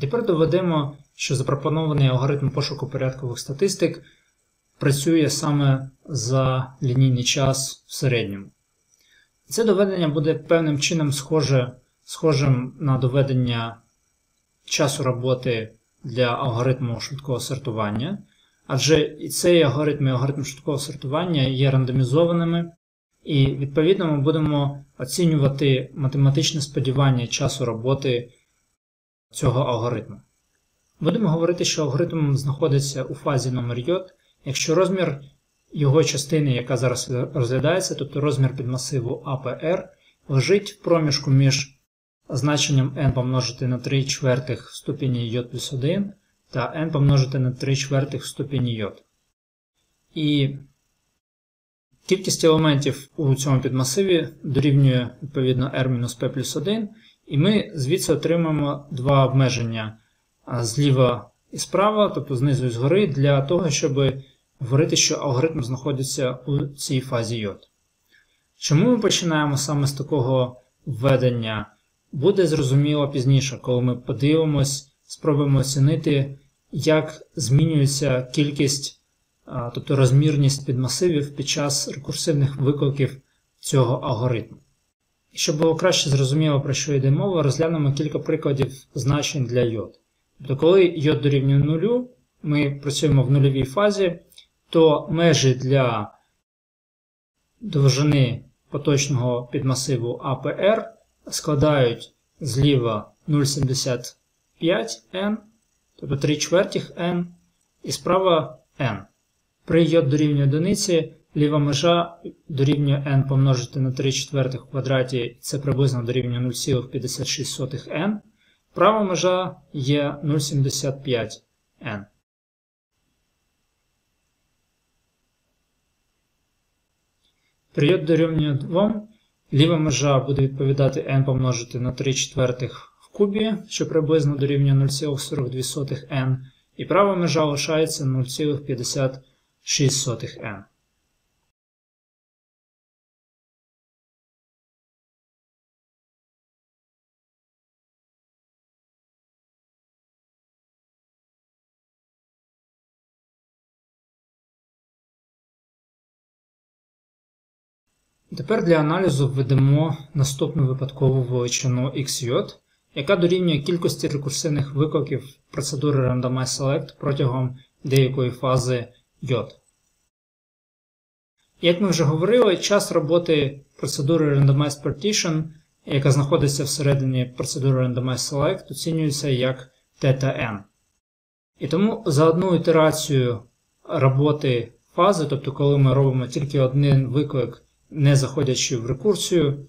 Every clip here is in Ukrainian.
Тепер доведемо, що запропонований алгоритм пошуку порядкових статистик працює саме за лінійний час в середньому. Це доведення буде певним чином схоже, схожим на доведення часу роботи для алгоритму швидкого сортування, адже і цей алгоритм і алгоритм швидкого сортування є рандомізованими, і відповідно ми будемо оцінювати математичне сподівання часу роботи цього алгоритму. Будемо говорити, що алгоритм знаходиться у фазі номер J, якщо розмір його частини, яка зараз розглядається, тобто розмір підмасиву APR, лежить в проміжку між значенням n помножити на 3 чвертих в ступені J плюс 1 та n помножити на 3 чвертих в ступені J. І кількість елементів у цьому підмасиві дорівнює відповідно r-p плюс 1, і ми звідси отримаємо два обмеження зліва і справа, тобто знизу і згори, для того, щоб говорити, що алгоритм знаходиться у цій фазі J. Чому ми починаємо саме з такого введення, буде зрозуміло пізніше, коли ми подивимось, спробуємо оцінити, як змінюється кількість, тобто розмірність підмасивів під час рекурсивних викликів цього алгоритму. Щоб було краще зрозуміло, про що йде мова, розглянемо кілька прикладів значень для йод. Тобто, коли йод дорівнює нулю, ми працюємо в нульовій фазі, то межі для довжини поточного підмасиву APR складають зліва 0,75n, тобто 3 чвертіх n, і справа n. При йод дорівнює одиниці, ліва межа дорівнює n помножити на 3 четвертих в квадраті, це приблизно дорівнює 0,56n. Права межа є 0,75n. Період дорівнює 2. Ліва межа буде відповідати n помножити на 3 четвертих в кубі, що приблизно дорівнює 0,42n, і права межа лишається 0,56n. Тепер для аналізу введемо наступну випадкову величину XJ, яка дорівнює кількості рекурсивних викликів процедури Randomize Select протягом деякої фази J. Як ми вже говорили, час роботи процедури Randomize Partition, яка знаходиться всередині процедури Randomize Select, оцінюється як θn. І тому за одну ітерацію роботи фази, тобто коли ми робимо тільки один виклик не заходячи в рекурсію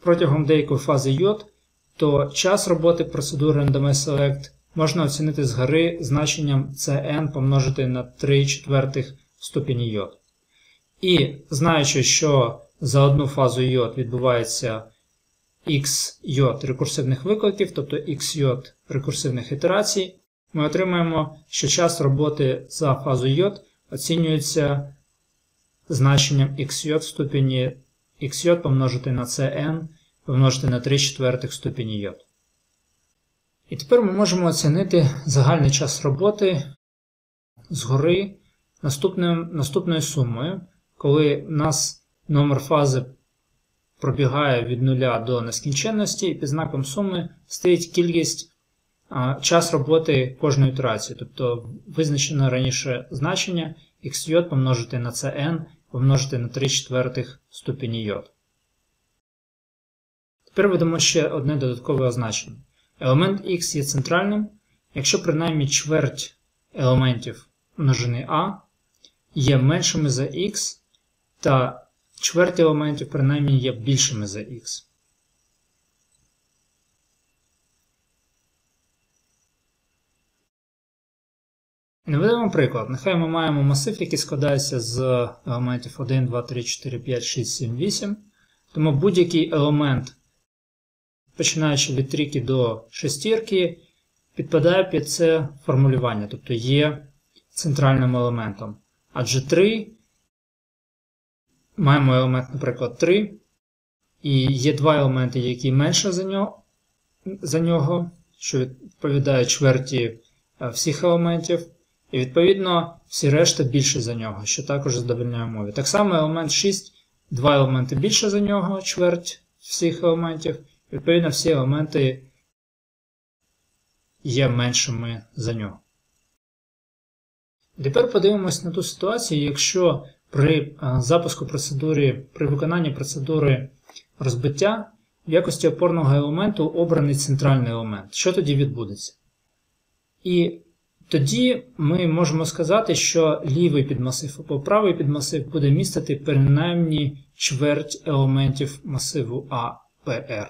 протягом деякої фази йод, то час роботи процедури Randomize Select можна оцінити згори значенням Cn помножити на 3 четвертих ступені йод. І знаючи, що за одну фазу йод відбувається x йод рекурсивних викликів, тобто x йод рекурсивних ітерацій, ми отримаємо, що час роботи за фазу йод оцінюється значенням xj в ступені xj помножити на cn помножити на 3 четвертих ступені j. І тепер ми можемо оцінити загальний час роботи згори наступною, наступною сумою, коли в нас номер фази пробігає від нуля до нескінченності, і під знаком суми стоїть кількість а, час роботи кожної ітерації, тобто визначено раніше значення xj помножити на cn помножити на 3 четвертих ступені йод. Тепер ведемо ще одне додаткове означення. Елемент x є центральним, якщо принаймні чверть елементів множини А є меншими за x, та чверть елементів принаймні є більшими за x. Наведемо приклад. Нехай ми маємо масив, який складається з елементів 1, 2, 3, 4, 5, 6, 7, 8. Тому будь-який елемент, починаючи від трійки до шестірки, підпадає під це формулювання, тобто є центральним елементом. Адже 3, маємо елемент, наприклад, 3, і є два елементи, які менше за нього, за нього що відповідає чверті е, всіх елементів, і відповідно всі решта більше за нього, що також задовольняє умові. Так само елемент 6, два елементи більше за нього, чверть всіх елементів, відповідно, всі елементи є меншими за нього. Тепер подивимось на ту ситуацію, якщо при е, запуску процедури, при виконанні процедури розбиття в якості опорного елементу обраний центральний елемент. Що тоді відбудеться? І тоді ми можемо сказати, що лівий підмасив або правий підмасив буде містити принаймні чверть елементів масиву APR.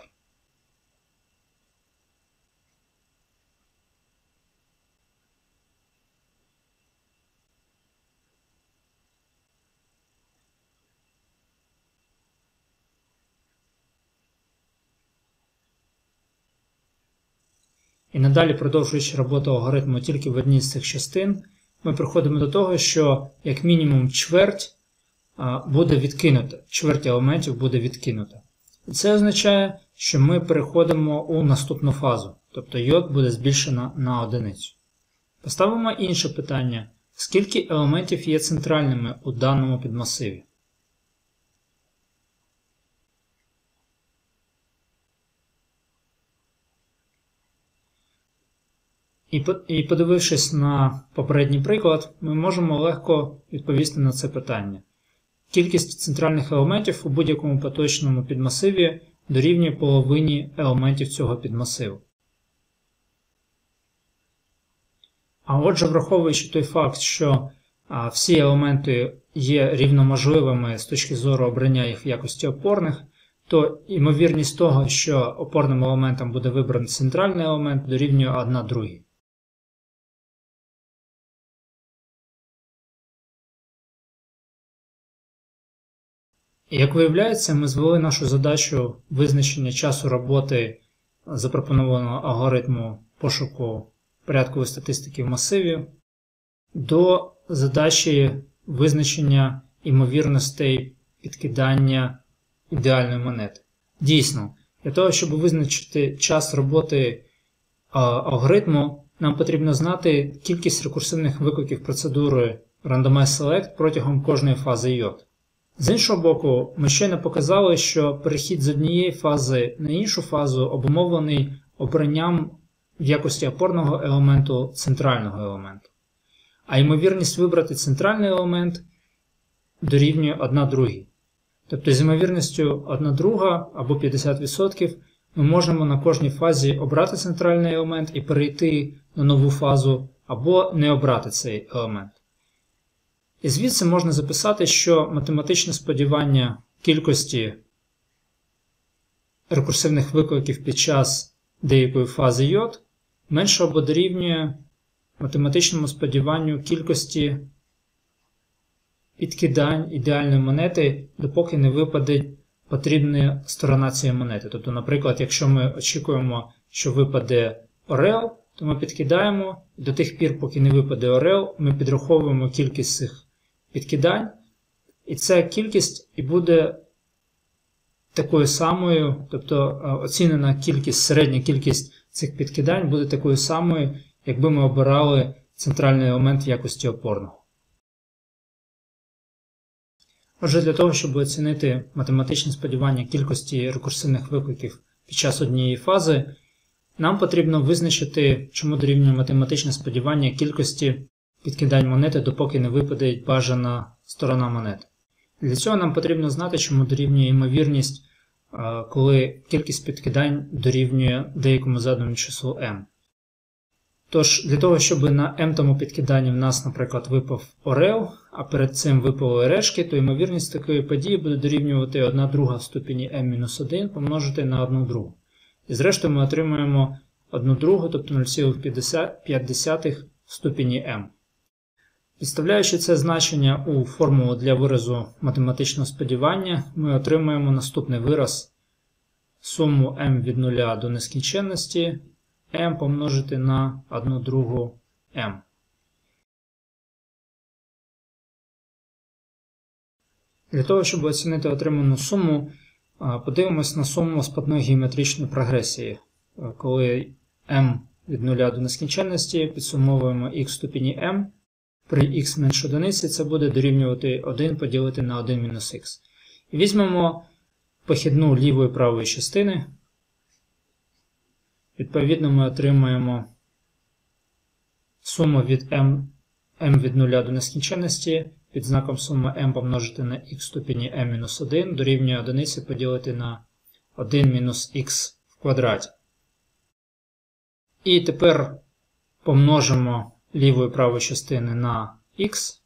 І надалі, продовжуючи роботу алгоритму тільки в одній з цих частин, ми приходимо до того, що як мінімум чверть буде відкинута, чверть елементів буде відкинута. І це означає, що ми переходимо у наступну фазу, тобто йод буде збільшено на одиницю. Поставимо інше питання: скільки елементів є центральними у даному підмасиві? І подивившись на попередній приклад, ми можемо легко відповісти на це питання. Кількість центральних елементів у будь-якому поточному підмасиві дорівнює половині елементів цього підмасиву. А отже, враховуючи той факт, що всі елементи є рівноможливими з точки зору обрання їх в якості опорних, то ймовірність того, що опорним елементом буде вибраний центральний елемент, дорівнює 1 другій. Як виявляється, ми звели нашу задачу визначення часу роботи запропонованого алгоритму пошуку порядкової статистики в масиві до задачі визначення імовірностей підкидання ідеальної монети. Дійсно, для того, щоб визначити час роботи алгоритму, нам потрібно знати кількість рекурсивних викликів процедури Randomize Select протягом кожної фази йод. З іншого боку, ми не показали, що перехід з однієї фази на іншу фазу обумовлений обранням в якості опорного елементу центрального елементу. А ймовірність вибрати центральний елемент дорівнює 1 другій. Тобто з ймовірністю 1 друга або 50% ми можемо на кожній фазі обрати центральний елемент і перейти на нову фазу, або не обрати цей елемент. І звідси можна записати, що математичне сподівання кількості рекурсивних викликів під час деякої фази йод менше або дорівнює математичному сподіванню кількості підкидань ідеальної монети, допоки не випаде потрібна сторона цієї монети. Тобто, наприклад, якщо ми очікуємо, що випаде Орел, то ми підкидаємо і до тих пір, поки не випаде Орел, ми підраховуємо кількість цих підкидань. І ця кількість і буде такою самою, тобто е, оцінена кількість, середня кількість цих підкидань буде такою самою, якби ми обирали центральний елемент в якості опорного. Отже, для того, щоб оцінити математичне сподівання кількості рекурсивних викликів під час однієї фази, нам потрібно визначити, чому дорівнює математичне сподівання кількості підкидань монети, допоки не випаде бажана сторона монети. Для цього нам потрібно знати, чому дорівнює ймовірність, коли кількість підкидань дорівнює деякому заданому числу m. Тож, для того, щоб на m тому підкиданні в нас, наприклад, випав Орел, а перед цим випали решки, то ймовірність такої події буде дорівнювати 1 друга в ступені m-1 помножити на 1 другу. І зрештою ми отримуємо 1 другу, тобто 0,5 в ступені m. Підставляючи це значення у формулу для виразу математичного сподівання, ми отримаємо наступний вираз суму m від 0 до нескінченності m помножити на 1 другу m. Для того, щоб оцінити отриману суму, подивимось на суму спадної геометричної прогресії, коли m від 0 до нескінченності, підсумовуємо x в ступені m. При x менше одиниці це буде дорівнювати 1 поділити на 1 мінус х. І візьмемо похідну лівої правої частини. Відповідно, ми отримаємо суму від m, m від 0 до нескінченності під знаком суми m помножити на x в ступені m-1 дорівнює 1 поділити на 1 мінус х в квадраті. І тепер помножимо ліву і праву частини на х.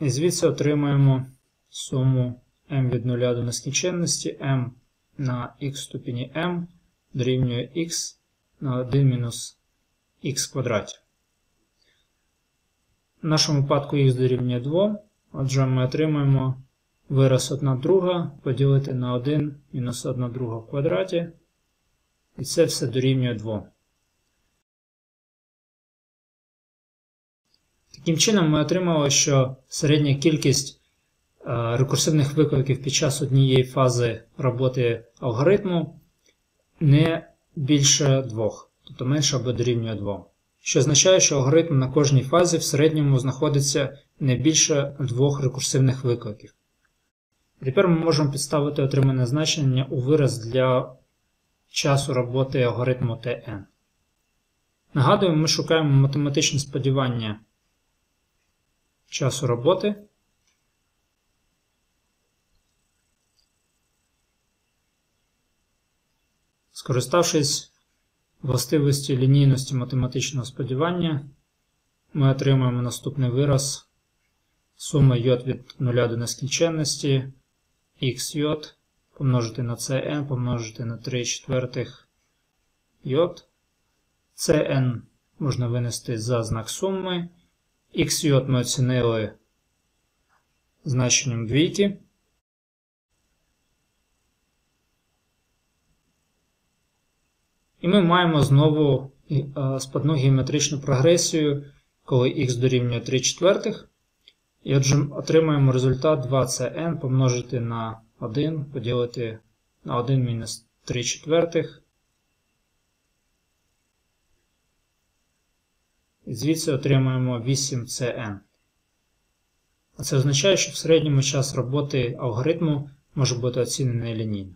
І звідси отримаємо суму m від 0 до нескінченності m на в ступені m дорівнює х на 1 мінус х квадраті. В нашому випадку х дорівнює 2, отже ми отримаємо вираз 1 друга поділити на 1 мінус 1 друга в квадраті. І це все дорівнює 2. Таким чином, ми отримали, що середня кількість е, рекурсивних викликів під час однієї фази роботи алгоритму не більше 2, тобто менше або дорівнює 2. Що означає, що алгоритм на кожній фазі в середньому знаходиться не більше двох рекурсивних викликів. Тепер ми можемо підставити отримане значення у вираз для часу роботи алгоритму Tn. Нагадуємо, ми шукаємо математичне сподівання часу роботи. Скориставшись властивості лінійності математичного сподівання, ми отримаємо наступний вираз сума j від 0 до нескінченності xj помножити на cn, помножити на 3 четвертих j. Cn можна винести за знак суми. XJ ми оцінили значенням двійки. І ми маємо знову складну геометричну прогресію, коли х дорівнює 3 четвертих. І отже, отримаємо результат 2cn помножити на 1 поділити на 1 мінус 3 четвертих. І звідси отримаємо 8cn. А це означає, що в середньому час роботи алгоритму може бути оцінений лінійно.